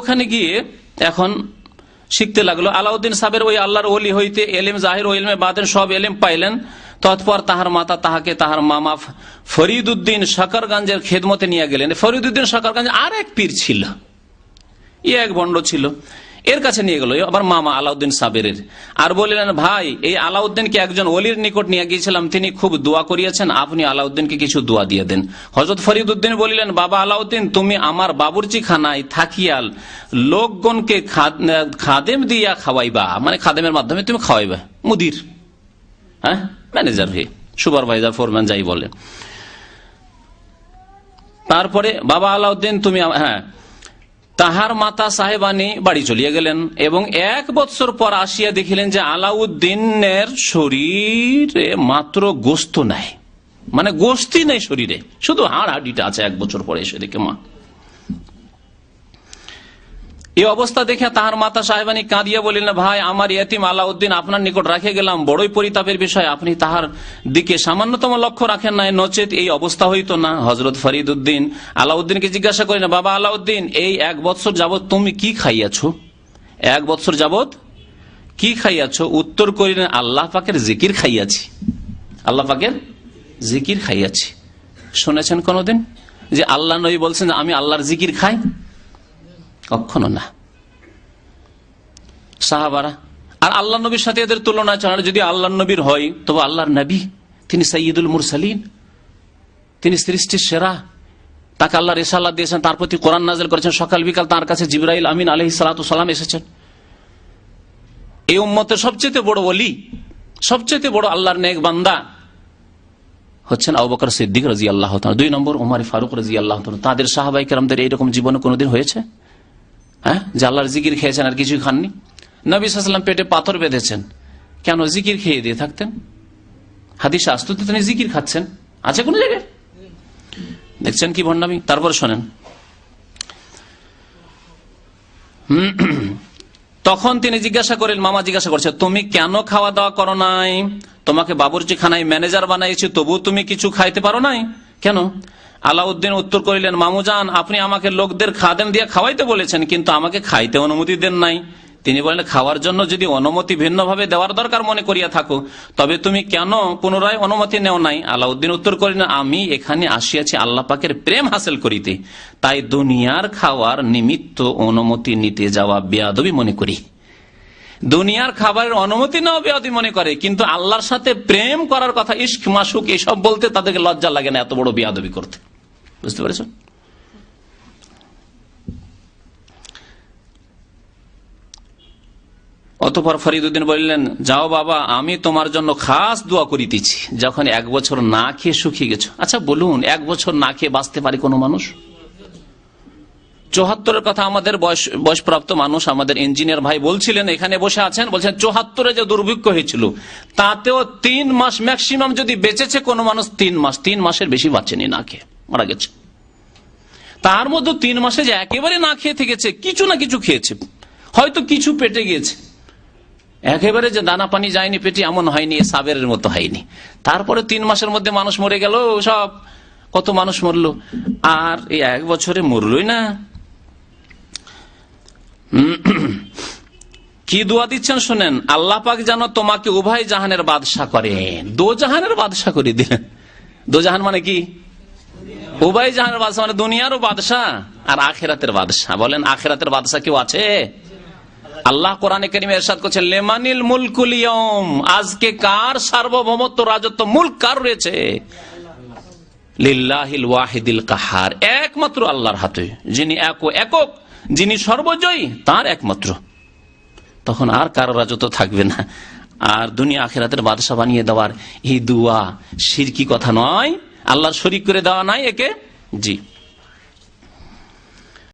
ওখানে গিয়ে এখন শিখতে লাগল। আলাউদ্দিন সাহেবের ওই আল্লাহর ওলি হইতে এলিম, জাহির ও এলমে বাদেন সব এলিম পাইলেন। তৎপর তাহার মাতা তাহাকে তাহার মামা ফরিদ উদ্দিন সাকারগঞ্জের খেদমতে নিয়ে গেলেন। ফরিদুদ্দিন সাকারগঞ্জ আর এক পীর ছিল। ই এক বন্ড ছিল। এর কাছে নিয়ে গেল আবার মামা আলাউদ্দিন সাবেরের। আর বললেন, ভাই, এই আলাউদ্দিনকে একজন অলির নিকট নিয়ে গিয়েছিলাম, তিনি খুব দোয়া করিয়েছেন, আপনি আলাউদ্দিনকে কিছু দোয়া দিয়ে দেন। হজরত ফরিদ উদ্দিন বললেন, বাবা আলাউদ্দিন, তুমি আমার বাবুরচি খানায় থাকিয়াল, লোকগণকে খাদেম দিয়া খাওয়াইবা। মানে খাদেমের মাধ্যমে তুমি খাওয়াইবা, মুদির। হ্যাঁ? ম্যানেজার হয়ে সুপারভাইজার, ফোরম্যান যাই বলে তারপরে, বাবা আলাউদ্দিন, তুমি হ্যাঁ তাহার মাতা সাহেবানি বাড়ি চলিয়া গেলেন এবং এক বৎসর পর আসিয়া দেখিলেন যে আলাউদ্দিনের শরীরে মাত্র গোস্ত নাই। মানে গোস্তি নেই শরীরে। শুধু হাড় হাড়িটা আছে এক বছর পরে এসে দেখে মা। এই অবস্থা দেখে তাহার মাতা সাহেবানি কাঁদিয়া বলিলেন, ভাই, আমার ইয়তিম আলাউদ্দিন আপনার নিকট রাখে গেলাম। বড়ই পরিতাপের বিষয়, আপনি তাহার দিকে সামান্যতম লক্ষ্য রাখেন নাই। নচেত এই অবস্থা হইতো না। হজরত ফরিদ উদ্দিন আলাউদ্দিনকে জিজ্ঞাসা করেন বাবা আলাউদ্দিন, এই এক বৎসর যাবৎ তুমি কি খাইয়াছ? এক বৎসর যাবৎ কি খাইয়াছ? উত্তর করিলেন, আল্লাহ পাকের জিকির খাইয়াছি। আল্লাহ পাকের জিকির খাইয়াছি। শুনেছেন কোনদিন যে আল্লাহ নবী বলছেন আমি আল্লাহর জিকির খাই? কখনো না। সাহাবারা, আর আল্লাহ নবীর সাথে এদের তুলনা ছাড়া যদি আল্লাহ নবীর হয়, তবে আল্লাহর নবী, তিনি সৈয়দুল মুরসালিন, তিনি সৃষ্টির সেরা। তাকে আল্লাহ রেসাল্লাহ দিয়েছেন, তার প্রতি কোরআন নাজেল করেছেন। সকাল বিকাল তার কাছে জিব্রাইল আমিন আলহি সালাম এসেছেন। এই উম্মতের সবচেয়ে বড় বলি সবচেয়ে বড় আল্লাহর নেক বান্দা হচ্ছেন আবুবকর সিদ্দিক রাজি আল্লাহ দুই নম্বর উমার ফারুক রাজি আল্লাহ তাদের সাহাবাই কেরামদের এইরকম জীবনে কোনোদিন হয়েছে? হ্যাঁ? যে আল্লাহর জিকির খেয়েছেন আর কিছুই খাননি? নবী সাল্লাম পেটে পাথর বেঁধেছেন। কেন জিকির খেয়ে দিয়ে থাকতেন? হাদিস আস্তুতে তিনি জিকির খাচ্ছেন। আছে কোন জায়গায়? দেখছেন কি ভণ্ডামি? তারপর শোনেন। তখন তিনি জিজ্ঞাসা করেন, মামা জিজ্ঞাসা করছে, তুমি কেন খাওয়া দাওয়া করো নাই? তোমাকে বাবুরচি খানায় ম্যানেজার বানাইছি তবু তুমি কিছু খাইতে পারো নাই? কেন? আলাউদ্দিন উত্তর করিলেন মামুজান আপনি আমাকে লোকদের খাদেম দিয়ে খাওয়াইতে বলেছেন, কিন্তু আমাকে খাইতে অনুমতি দেন নাই। তিনি বলেন খাওয়ার জন্য যদি অনুমতি ভিন্নভাবে দেওয়ার দরকার মনে করিয়া থাকো, তবে তুমি কেন পুনরায় অনুমতি নেও নাই? আলাউদ্দিন উত্তর করিলেন, আমি এখানে আসিয়াছি আল্লাহ পাকের প্রেম হাসিল করিতে, তাই দুনিয়ার খাওয়ার নিমিত্ত অনুমতি নিতে যাওয়া বেয়াদবি মনে করি। দুনিয়ার খাবারের অনুমতি নেওয়া বেয়াদি মনে করে, কিন্তু আল্লাহর সাথে প্রেম করার কথা ইস্ক মাসুক এসব বলতে তাদেরকে লজ্জা লাগে না, এত বড় বেয়াদবি করতে। বুঝতে পেরেছ অতপর ফরিদুদ্দিন বললেন, যাও বাবা, আমি তোমার জন্য খাস দোয়া করিতেছি। যখন এক বছর না খেয়ে শুকিয়ে গেছো। আচ্ছা বলুন, এক বছর না খেয়ে বাঁচতে পারে কোনো মানুষ? চৌহাত্তরের কথা আমাদের বয়স, বয়সপ্রাপ্ত মানুষ, আমাদের ইঞ্জিনিয়ার ভাই বলছিলেন, এখানে বসে আছেন, বলছেন, চৌহাত্তরে যে দুর্ভিক্ষ হয়েছিল, তাতেও তিন মাস ম্যাক্সিমাম যদি বেঁচেছে কোনো মানুষ, তিন মাস, তিন মাসের বেশি বাঁচেনি না খেয়ে, মারা গেছে। তার মধ্যে তিন মাসে যে একেবারে না খেয়ে থেকেছে, কিছু না কিছু খেয়েছে, হয়তো কিছু পেটে গিয়েছে। একেবারে যে দানা পানি যায়নি পেটে, এমন হয়নি সাবেরের মতো হয়নি। তারপরে তিন মাসের মধ্যে মানুষ মরে গেল, সব কত মানুষ মরলো, আর এই এক বছরে মরলই না। কি দোয়া দিচ্ছেন শোনেন? আল্লাহ পাক যেন তোমাকে উভয় জাহানের বাদশাহ করেন দো জাহানের বাদশাহ করে দিলেন। দো জাহান মানে কি? উভয় জাহানের বাদশাহ মানে দুনিয়ারও বাদশাহ আর আখেরাতের বাদশাহ বলেন, আখেরাতের বাদশাহ কেউ আছে? আল্লাহ কোরআনে করিমে এরশাদ করছে, লেমানিল মুলকুলিয়ম আজকে কার সার্বভৌমত্ব রাজত্ব মুল্ক কার রয়েছে? লিল্লাহিল ওয়াহিদিল কাহার। একমাত্র আল্লাহর হাতে, যিনি এক একক যিনি সর্বজয়ী, তার একমাত্র। তখন আর কারও রাজত্ব থাকবে না। আর দুনিয়া আখেরাতের বাদশা বানিয়ে দেওয়ার এই দুয়া, সিরকি কথা নয়, আল্লাহর শরিক করে দেওয়া নাই একে। জি।